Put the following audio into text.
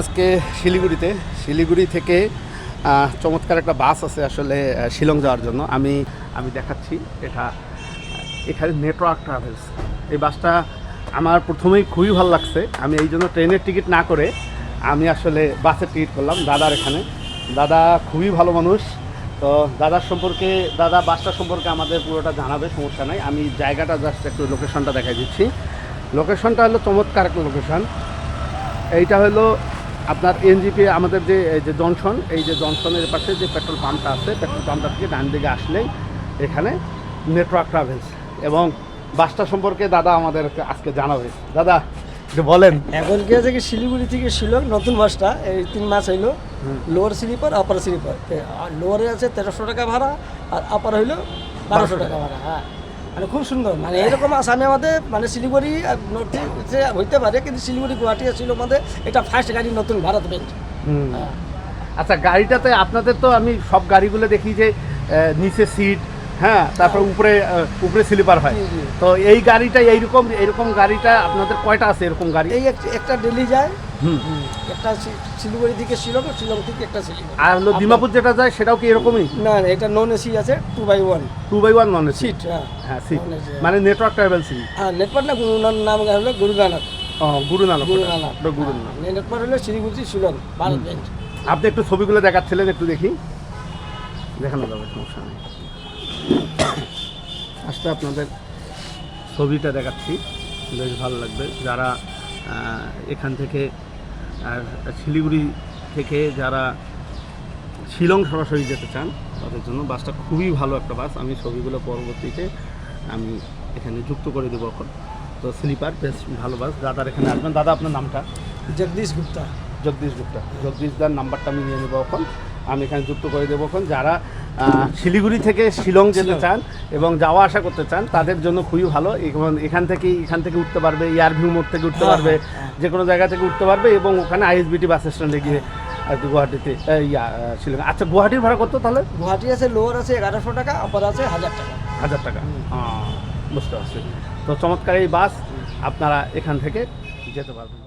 আজকে শিলিগুড়িতে, শিলিগুড়ি থেকে চমৎকার একটা বাস আছে আসলে শিলং যাওয়ার জন্য। আমি আমি দেখাচ্ছি, এটা, এখানে নেটওয়ার্ক ট্রাভেলস এই বাসটা আমার প্রথমেই খুবই ভালো লাগছে। আমি এই জন্য ট্রেনের টিকিট না করে আমি আসলে বাসের টিকিট করলাম দাদার এখানে। দাদা খুবই ভালো মানুষ। তো দাদার সম্পর্কে, দাদা বাসটা সম্পর্কে আমাদের পুরোটা জানাবে, সমস্যা নাই। আমি জায়গাটা জাস্ট একটু লোকেশনটা দেখাই দিচ্ছি। লোকেশনটা হলো চমৎকার একটা লোকেশন এইটা হলো আপনার এনজিপি আমাদের যে এই যে জনসন এই যে জনসনের পাশে যে পেট্রোল পাম্পটা আছে পেট্রোল পাম্পটা থেকে ডান দিকে আসলেই এখানে নেটওয়ার্ক ট্রাভেলস এবং বাসটা সম্পর্কে দাদা আমাদেরকে আজকে জানাবে। দাদা একটু বলেন। এখন কি আছে কি শিলিগুড়ি থেকে শিলং নতুন বাসটা এই তিন মাস হইল। লোয়ার স্লিপার আপার স্লিপার লোয়ারে আছে তেরোশো টাকা ভাড়া আর আপার হইল বারোশো টাকা ভাড়া হ্যাঁ। মানে খুব সুন্দর। মানে এরকম আসামে আমাদের মানে শিলিগুড়ি আর নর্থ ইস্টে হইতে পারে কিন্তু শিলিগুড়ি গুয়াহাটি ছিল আমাদের। এটা ফার্স্ট গাড়ি নতুন ভারত বেঞ্চ হুম। আচ্ছা গাড়িটাতে আপনাদের তো আমি সব গাড়িগুলো দেখি যে নিচে সিট হ্যাঁ তারপর উপরে উপরে স্লিপার হয়। তো এই গাড়িটা এইরকম এইরকম গাড়িটা আপনাদের কয়টা আছে এরকম গাড়ি? এই একটা ডেলি যায় একটা শিলিগুড়ি থেকে শিলং শিলং থেকে একটা শিলিগুড়ি। আর হলো দিমাপুর যেটা যায় সেটাও কি এরকমই? না না এটা নন এসি আছে two by one two by one non seat হ্যাঁ। হ্যাঁ সিট মানে নেটওয়ার্ক ট্রাভেলস আর নেটওয়ার্ক না গুরুনান নাম হলো গুরু নানক। গুরু নানক গুরু নানক গুরু নানক। নেটওয়ার্ক হলো শিলিগুড়ি শিলং ভারত আপনি একটু ছবিগুলো দেখাচ্ছিলেন একটু দেখি। দেখানো যাবে সমস্যা নেই। আসলে আপনাদের। ছবিটা দেখাচ্ছি বেশ ভালো লাগবে। যারা এখান থেকে শিলিগুড়ি থেকে যারা শিলং সরাসরি যেতে চান তাদের জন্য বাসটা খুবই ভালো একটা বাস। আমি ছবিগুলো পরবর্তীতে আমি এখানে যুক্ত করে দেবো এখন। তো স্লিপার বেশ ভালো বাস। দাদার এখানে আসবেন। দাদা আপনার নামটা? জগদীশ গুপ্তা। জগদীশ গুপ্তা। জগদীশ দার নাম্বারটা আমি নিয়ে নেব এখন। আমি এখানে যুক্ত করে দেবো এখন। যারা শিলিগুড়ি থেকে শিলং যেতে চান এবং যাওয়া আসা করতে চান তাদের জন্য খুবই ভালো। এবং এখান থেকে এখান থেকে উঠতে পারবে এয়ারভিউ মোড় থেকে উঠতে হ্যাঁ, পারবে। হ্যাঁ, যে কোনো জায়গা থেকে উঠতে পারবে এবং ওখানে আইএসবিটি বাস স্ট্যান্ডে গিয়ে আর কি গুয়াহাটিতে ইয়া, শিলং আচ্ছা গুয়াহাটির ভাড়া কত তাহলে? গুয়াহাটি আছে লোয়ার আছে এগারোশো টাকা আপার আছে হাজার টাকা। হাজার টাকা। হ্যাঁ বুঝতে পারছি। তো চমৎকার এই বাস আপনারা এখান থেকে যেতে পারবেন।